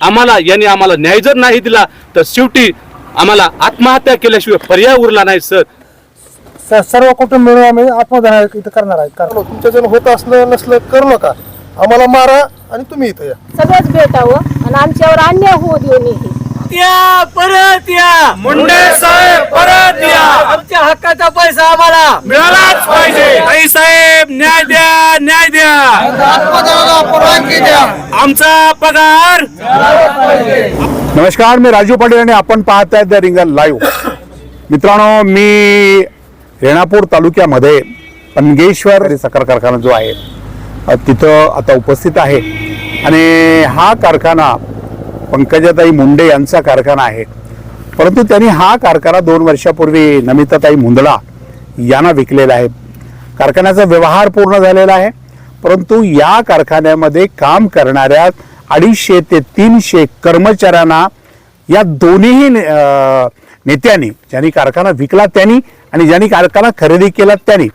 आम्हाला यांनी आम्हाला न्याय जर नाही दिला तर शेवटी आम्हाला आत्महत्या केल्याशिवाय पर्याय उरला नाही सर. सर्व कुटुंब मिळून आम्ही आत्मदान इथं करणार आहेत कारण तुमच्या जण होत असलं नसलं करू नका. आम्हाला मारा आणि तुम्ही इथं या. सगळंच भेटावं आणि आमच्यावर अन्याय होऊ देऊ नये. या परत या. मुंडे साहेब परत या. आमच्या हक्काचा पैसा आम्हाला. मिळालाच पाहिजे. आई साहेब न्याय द्या न्याय द्या आमचा पगार. नमस्कार मी राजू पाटील आणि आपण पाहत आहेत द रिंगल लाईव्ह मित्रांनो मी रेणापूर तालुक्यामध्ये पनगेश्वर साखर कारखाना जो आहे तिथं आता उपस्थित आहे. आणि हा कारखाना पंकजाताई मुंडे यांचा कारखाना आहे. परंतु त्यांनी हा कारखाना दोन वर्षापूर्वी नमिताताई मुंदडा यांना विकलेला आहे. कारखान्याचा व्यवहार पूर्ण झालेला आहे. परंतु या कारखान्यामध्ये काम करणाऱ्या अडीचशे ते तीनशे कर्मचाऱ्यांना या दोन्ही ने- नेत्यांनी ज्यांनी कारखाना विकला त्यांनी आणि ज्यांनी कारखाना खरेदी केला त्यांनी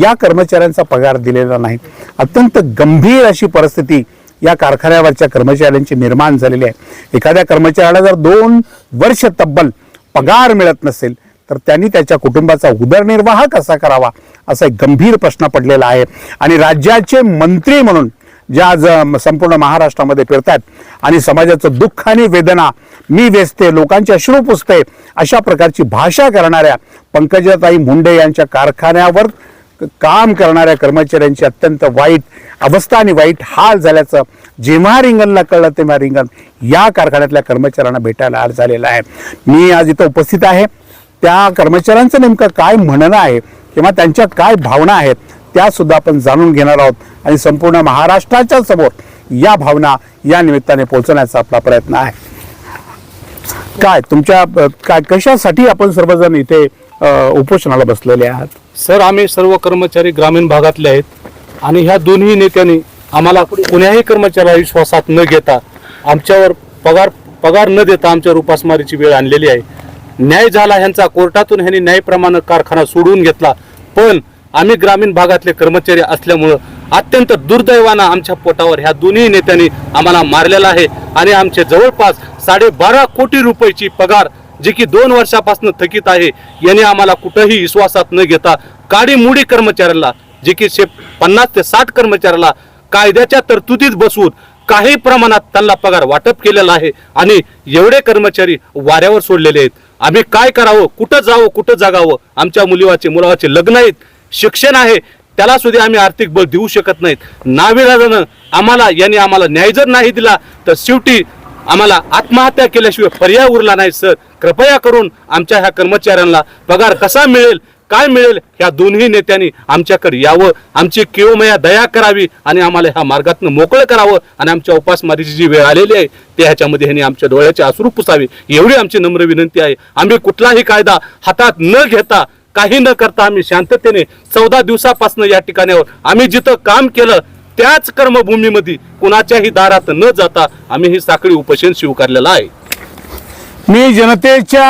या कर्मचाऱ्यांचा पगार दिलेला नाही. अत्यंत गंभीर अशी परिस्थिती या कारखान्यावरच्या कर्मचाऱ्यांची निर्माण झालेली आहे. एखाद्या कर्मचाऱ्याला जर दोन वर्ष तब्बल पगार मिळत नसेल तर त्यांनी त्याच्या कुटुंबाचा उदरनिर्वाह कसा करावा असा एक गंभीर प्रश्न पडलेला आहे. आणि राज्याचे मंत्री म्हणून ज्या आज संपूर्ण महाराष्ट्रामध्ये फिरतात आणि समाजाचं दुःख आणि वेदना मी वेचते लोकांचे अश्रू पुसते अशा प्रकारची भाषा करणाऱ्या पंकजाताई मुंडे यांच्या कारखान्यावर काम करणाऱ्या कर्मचाऱ्यांची अत्यंत वाईट अवस्था आणि वाईट हाल झाल्याचं जेव्हा रिंगणला कळलं तेव्हा रिंगण या कारखान्यातल्या कर्मचाऱ्यांना भेटायला आज झालेला आहे. मी आज इथं उपस्थित आहे. त्या कर्मचाऱ्यांचं नेमकं काय म्हणणं आहे किंवा त्यांच्या काय भावना आहेत त्या सुद्धा आपण जाणून घेणार आहोत. आणि संपूर्ण महाराष्ट्राच्या समोर या भावना या निमित्ताने पोहोचवण्याचा आपला प्रयत्न आहे. काय तुमच्या काय कशासाठी आपण सर्वजण इथे उपोषणाला बसलेले आहात? सर आम्ही सर्व कर्मचारी ग्रामीण भागातले आहेत आणि ह्या दोन्ही नेत्यांनी आम्हाला कोण्याही कर्मचाऱ्याला विश्वासात न घेता आमच्यावर पगार पगार न देता आमच्यावर उपासमारीची वेळ आणलेली आहे. न्याय झाला ह्यांचा. कोर्टातून ह्यांनी न्यायप्रमाणे कारखाना सोडवून घेतला. पण आम्ही ग्रामीण भागातले कर्मचारी असल्यामुळं अत्यंत दुर्दैवानं आमच्या पोटावर ह्या दोन्ही नेत्यांनी आम्हाला मारलेला आहे. आणि आमचे जवळपास साडेबारा कोटी रुपयाची पगार जे की दोन वर्षापासून थकीत आहे याने आम्हाला कुठंही विश्वासात न घेता काडीमुडी कर्मचाऱ्याला जे की शे पन्नास ते साठ कर्मचाऱ्याला कायद्याच्या तरतुदीत बसवून काही प्रमाणात त्यांना पगार वाटप केलेला आहे आणि एवढे कर्मचारी वाऱ्यावर सोडलेले आहेत. आम्ही काय करावं? कुठं जावं? कुठं जागावं? आमच्या मुलीवाचे मुलावाचे लग्न आहेत. शिक्षण आहे. त्याला सुद्धा आम्ही आर्थिक बळ देऊ शकत नाहीत. नाविराजानं आम्हाला यांनी आम्हाला न्याय जर नाही दिला तर शेवटी आम्हाला आत्महत्या केल्याशिवाय पर्याय उरला नाही सर. कृपया करून आमच्या ह्या कर्मचाऱ्यांना पगार कसा मिळेल? काय मिळेल ह्या दोन्ही नेत्यांनी आमच्याकडे यावं आमची किवमया दया करावी आणि आम्हाला ह्या मार्गातनं मोकळं करावं आणि आमच्या उपासमारीची जी वेळ आलेली आहे ते ह्याच्यामध्ये ह्यांनी आमच्या डोळ्याचे आसरू पुसावे. एवढी आमची नम्र विनंती आहे. आम्ही कुठलाही कायदा हातात न घेता काही न करता आम्ही शांततेने चौदा दिवसापासून या ठिकाणावर आम्ही जिथं काम केलं त्याच कर्मभूमीमध्ये कुणाच्याही दारात न जाता आम्ही ही साखळी उपोषण स्वीकारलेलं आहे. मी जनतेच्या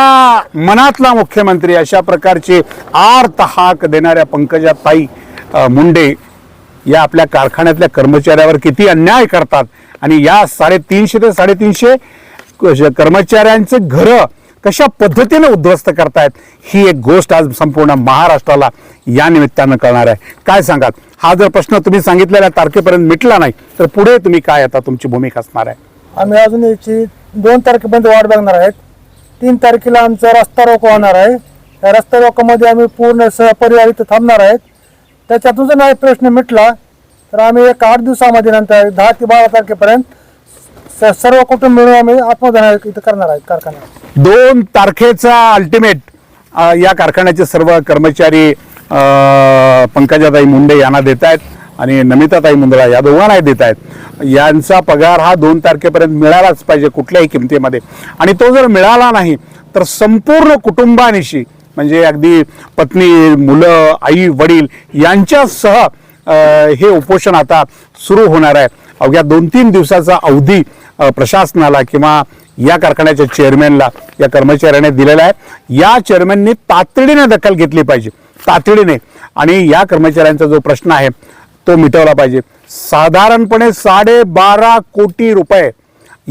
मनातला मुख्यमंत्री अशा प्रकारचे आर्त हाक देणाऱ्या पंकजाताई ताई मुंडे या आपल्या कारखान्यातल्या कर्मचाऱ्यावर किती अन्याय करतात आणि या साडेतीनशे ते साडेतीनशे कर्मचाऱ्यांचे घरं कशा पद्धतीने उद्ध्वस्त करतायत ही एक गोष्ट आज संपूर्ण महाराष्ट्राला या निमित्तानं कळणार आहे. काय सांगाल? हा जर प्रश्न तुम्ही सांगितलेल्या तारखेपर्यंत मिटला नाही तर पुढे तुम्ही काय आता तुमची भूमिका असणार आहे? आम्ही अजून याची दोन तारखेपर्यंत वाट बघणार आहेत. तीन तारखेला आमचा रस्ता रोको होणार आहे. त्या रस्ता रोकामध्ये आम्ही पूर्ण सहपरिवार इथं थांबणार आहेत. त्याच्यातून जर नाही प्रश्न मिटला तर आम्ही एक आठ दिवसामध्ये नंतर दहा ते बारा तारखेपर्यंत स- सर्व कुटुंब मिळून आम्ही आत्मदान इथं करणार आहेत कारखान्यात दोन तारखेचा अल्टिमेट या कारखान्याचे सर्व कर्मचारी अ, पंकजाताई मुंडे यांना देत आहेत आणि नमिताताई मुंदळा या दोघांनाही देत आहेत. यांचा पगार हा दोन तारखेपर्यंत मिळालाच पाहिजे कुठल्याही किमतीमध्ये. आणि तो जर मिळाला नाही तर संपूर्ण कुटुंबानिशी म्हणजे अगदी पत्नी मुलं आई वडील यांच्यासह हे उपोषण आता सुरू होणार आहे. अवघ्या दोन तीन दिवसाचा अवधी प्रशासनाला किंवा या कारखान्याच्या चेअरमॅनला या कर्मचाऱ्याने दिलेला आहे. या चेअरमॅननी तातडीने दखल घेतली पाहिजे. तातडीने. आणि या कर्मचाऱ्यांचा जो प्रश्न आहे तो मिटवला पाहिजे. साधारणपणे साडेबारा कोटी रुपये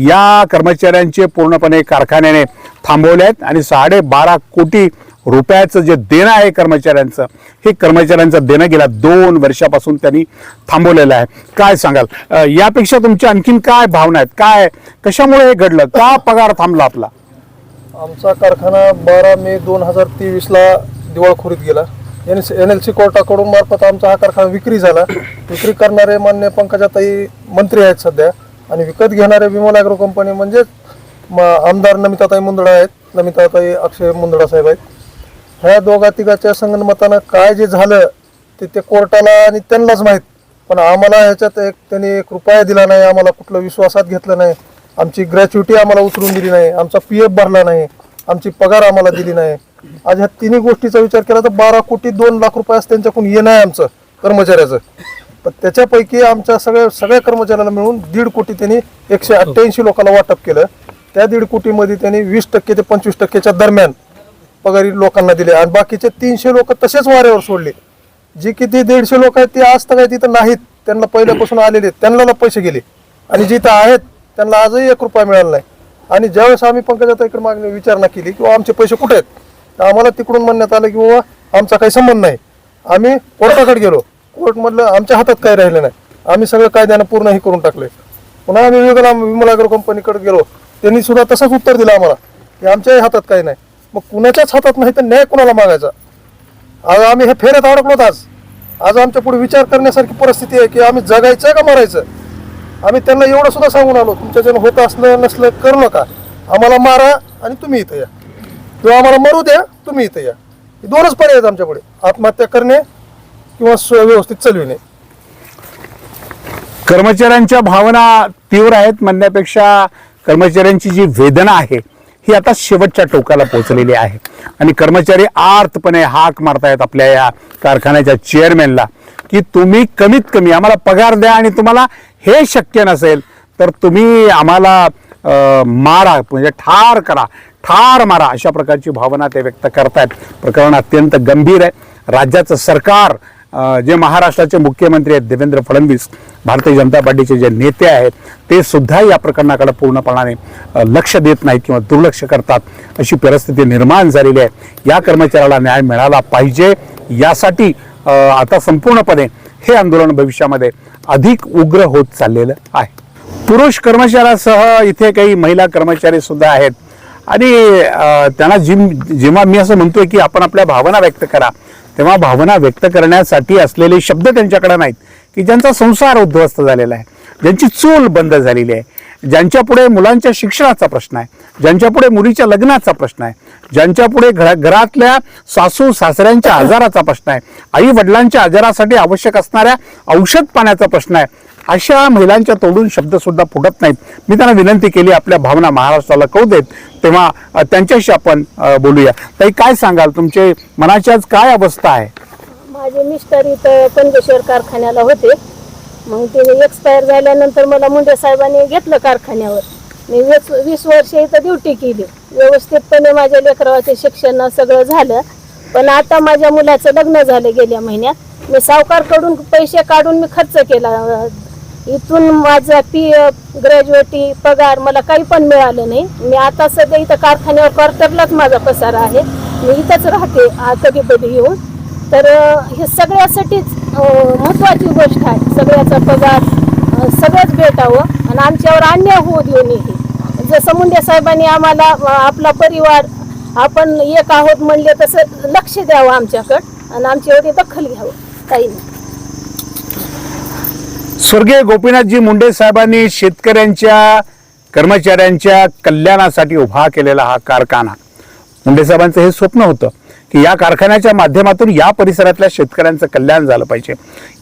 या कर्मचाऱ्यांचे पूर्णपणे कारखान्याने थांबवले आहेत आणि साडेबारा कोटी रुपयाचं जे देणं आहे कर्मचाऱ्यांचं हे कर्मचाऱ्यांचं देणं गेल्या दोन वर्षापासून त्यांनी थांबवलेलं आहे. काय सांगाल? यापेक्षा तुमच्या आणखीन काय भावना आहेत? काय कशामुळे हे घडलं? का पगार थांबला आपला? आमचा कारखाना बारा मे दोन हजार तेवीसला दिवाळखोरीत गेला. एन एन एल सी कोर्टाकडून मार्फत आमचा हा कारखाना विक्री झाला. विक्री करणारे मान्य पंकजाताई मंत्री आहेत सध्या. आणि विकत घेणारे विमल ॲग्रो कंपनी म्हणजेच म आमदार नमिताताई मुंदडा आहेत. नमिताताई अक्षय मुंदडा साहेब आहेत. ह्या दोघा तिघाच्या संगणमतानं काय जे झालं ते ते कोर्टाला आणि त्यांनाच माहीत. पण आम्हाला ह्याच्यात एक त्यांनी एक रुपया दिला नाही आम्हाला कुठलं विश्वासात घेतलं नाही. आमची ग्रॅच्युटी आम्हाला उचलून दिली नाही आमचा पी एफ भरला नाही आमची पगार आम्हाला दिली नाही. आज ह्या तिन्ही गोष्टीचा विचार केला तर बारा कोटी दोन लाख रुपये असं त्यांच्याकडून येणं आहे आमचं कर्मचाऱ्याचं. पण त्याच्यापैकी आमच्या सगळ्या सगळ्या कर्मचाऱ्याला मिळून दीड कोटी त्यांनी एकशे अठ्ठ्याऐंशी लोकांना वाटप केलं. त्या दीड कोटीमध्ये त्यांनी वीस टक्के ते पंचवीस टक्केच्या दरम्यान पगारी लोकांना दिले. आणि बाकीचे तीनशे लोक तसेच वाऱ्यावर सोडले. जी किती दीडशे लोक आहेत ते आज तर तिथं नाहीत. त्यांना पहिल्यापासून आलेले त्यांना पैसे गेले. आणि जिथं आहेत त्यांना आजही एक रुपया मिळाला नाही. आणि ज्यावेळेस आम्ही पंकजाताईकडे मागणी विचारणा केली किंवा आमचे पैसे कुठे आहेत? तर आम्हाला तिकडून म्हणण्यात आलं की बाबा आमचा काही संबंध नाही. आम्ही कोर्टाकडे गेलो. कोर्टमधलं आमच्या हातात काही राहिलं नाही. आम्ही सगळं कायद्यानं पूर्ण हे करून टाकले. पुन्हा आम्ही वेगळा विमलागर कंपनीकडे गेलो. त्यांनी सुद्धा तसंच उत्तर दिलं आम्हाला की आमच्याही हातात काही नाही. मग कुणाच्याच हातात नाही तर न्याय कुणाला मागायचा? आज आम्ही हे फेऱ्यात अडकलोत आज. आज आमच्या पुढे विचार करण्यासारखी परिस्थिती आहे की आम्ही जगायचं का मरायचं? आम्ही त्यांना एवढं सुद्धा सांगून आलो तुमच्याच्यानं होत असलं नसलं करू नका. आम्हाला मारा आणि तुम्ही इथं या. किंवा आम्हाला मरू द्या तुम्ही इथं या. दोनच पर्याय आहेत आमच्याकडे. आत्महत्या करणे किंवा सुव्यवस्थित व्यवस्थित चालविणे. कर्मचाऱ्यांच्या भावना तीव्र आहेत म्हणण्यापेक्षा कर्मचाऱ्यांची जी वेदना आहे ही आता शेवटच्या टोकाला पोहोचलेली आहे. आणि कर्मचारी आर्तपणे हाक मारतायत आपल्या या कारखान्याच्या चेअरमॅनला की तुम्ही कमीत कमी आम्हाला पगार द्या आणि तुम्हाला हे शक्य नसेल तर तुम्ही आम्हाला मारा म्हणजे ठार करा. ठार मारा अशा प्रकारची भावना ते व्यक्त करतायत. प्रकरण अत्यंत गंभीर आहे. राज्याचं सरकार जे महाराष्ट्राचे मुख्यमंत्री आहेत देवेंद्र फडणवीस भारतीय जनता पार्टीचे जे नेते आहेत ते सुद्धा या प्रकरणाकडे पूर्णपणाने लक्ष देत नाहीत किंवा दुर्लक्ष करतात. अशी परिस्थिती निर्माण झालेली आहे. या कर्मचाऱ्याला न्याय मिळाला पाहिजे. यासाठी आता संपूर्णपणे हे आंदोलन भविष्यामध्ये अधिक उग्र होत चाललेलं आहे. पुरुष कर्मचाऱ्यासह इथे काही महिला कर्मचारी सुद्धा आहेत. आणि त्यांना जिम जेव्हा मी असं म्हणतोय की आपण आपल्या भावना व्यक्त करा तेव्हा भावना व्यक्त करण्यासाठी असलेले शब्द त्यांच्याकडे नाहीत की ज्यांचा संसार उद्ध्वस्त झालेला आहे ज्यांची चूल बंद झालेली आहे ज्यांच्यापुढे मुलांच्या शिक्षणाचा प्रश्न आहे ज्यांच्यापुढे मुलीच्या लग्नाचा प्रश्न आहे ज्यांच्यापुढे घरा घरातल्या सासू सासऱ्यांच्या आजाराचा प्रश्न आहे आई वडिलांच्या आजारासाठी आवश्यक असणाऱ्या औषध पाण्याचा प्रश्न आहे अशा महिलांच्या तोडून शब्दसुद्धा फुटत नाहीत. मी त्यांना विनंती केली आपल्या भावना महाराष्ट्राला कळू देत तेव्हा त्यांच्याशी आपण बोलूया. ताई काय सांगाल? तुमचे मनाची आज काय अवस्था आहे? माझे मिस्टर इथं पंजेश्वर कारखान्याला होते. मग ते एक्सपायर झाल्यानंतर मला मुंडे साहेबांनी घेतलं कारखान्यावर. मी वीस वीस वर्ष इथं ड्युटी केली. व्यवस्थितपणे माझ्या लेकराचे शिक्षण सगळं झालं. पण आता माझ्या मुलाचं लग्न झालं गेल्या महिन्यात. मी सावकारकडून पैसे काढून मी खर्च केला इथून माझा पी एफ ग्रॅज्युएटी पगार मला काही पण मिळालं नाही. मी आता सध्या इथं कारखान्यावर क्वार्टरलाच माझा पसारा आहे. मी इथंच राहते कधी कधी येऊन. तर हे सगळ्यासाठीच महत्त्वाची गोष्ट आहे. सगळ्याचा पगार सगळंच भेटावं आणि आमच्यावर अन्याय होऊ देऊ नये. जसं मुंडे साहेबांनी आम्हाला आपला परिवार आपण एक आहोत म्हणले तसं लक्ष द्यावं आमच्याकडं आणि आमची एवढी दखल घ्यावं. काही नाही स्वर्गीय गोपीनाथजी मुंडे साहेबांनी शेतकऱ्यांच्या कर्मचाऱ्यांच्या कल्याणासाठी उभा केलेला हा कारखाना. मुंडे साहेबांचं हे स्वप्न होतं की या कारखान्याच्या माध्यमातून या परिसरातल्या शेतकऱ्यांचं कल्याण झालं पाहिजे.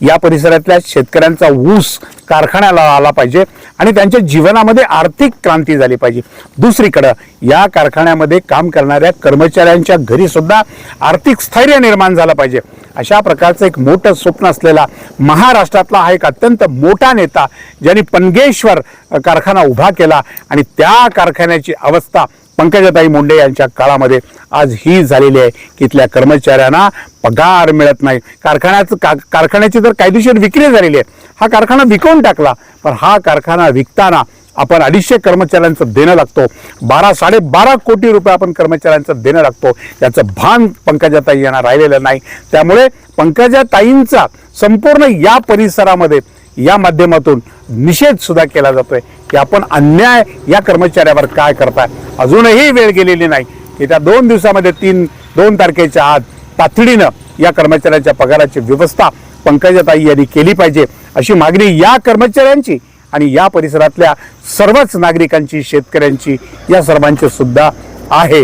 या परिसरातल्या शेतकऱ्यांचा ऊस कारखान्याला आला पाहिजे आणि त्यांच्या जीवनामध्ये आर्थिक क्रांती झाली पाहिजे. दुसरीकडं या कारखान्यामध्ये काम करणाऱ्या कर्मचाऱ्यांच्या घरी सुद्धा आर्थिक स्थैर्य निर्माण झालं पाहिजे. अशा प्रकारचं एक मोठं स्वप्न असलेला महाराष्ट्रातला हा एक अत्यंत मोठा नेता ज्यांनी पनगेश्वर कारखाना उभा केला आणि त्या कारखान्याची अवस्था पंकजाताई मुंडे यांच्या काळामध्ये आज ही झालेली आहे की इथल्या कर्मचाऱ्यांना पगार मिळत नाही. कारखान्याचं का कारखान्याची तर कायदेशीर विक्री झालेली आहे. हा कारखाना विकून टाकला पण हा कारखाना विकताना आपण अडीचशे कर्मचाऱ्यांचं देणं लागतो. बारा साडेबारा कोटी रुपये आपण कर्मचाऱ्यांचं देणं लागतो. याचं भान पंकजाताई यांना राहिलेलं नाही. त्यामुळे पंकजाताईंचा संपूर्ण या परिसरामध्ये या माध्यमातून निषेध सुद्धा केला जातोय की आपण अन्याय या कर्मचाऱ्यावर काय करताय? अजूनही वेळ गेलेली नाही येत्या दोन दिवसामध्ये तीन दोन तारखेच्या आत तातडीनं या कर्मचाऱ्याच्या पगाराची व्यवस्था पंकजाताई यांनी केली पाहिजे. अशी मागणी या कर्मचाऱ्यांची आणि या परिसरातल्या सर्वच नागरिकांची शेतकऱ्यांची या सर्वांची सुद्धा आहे.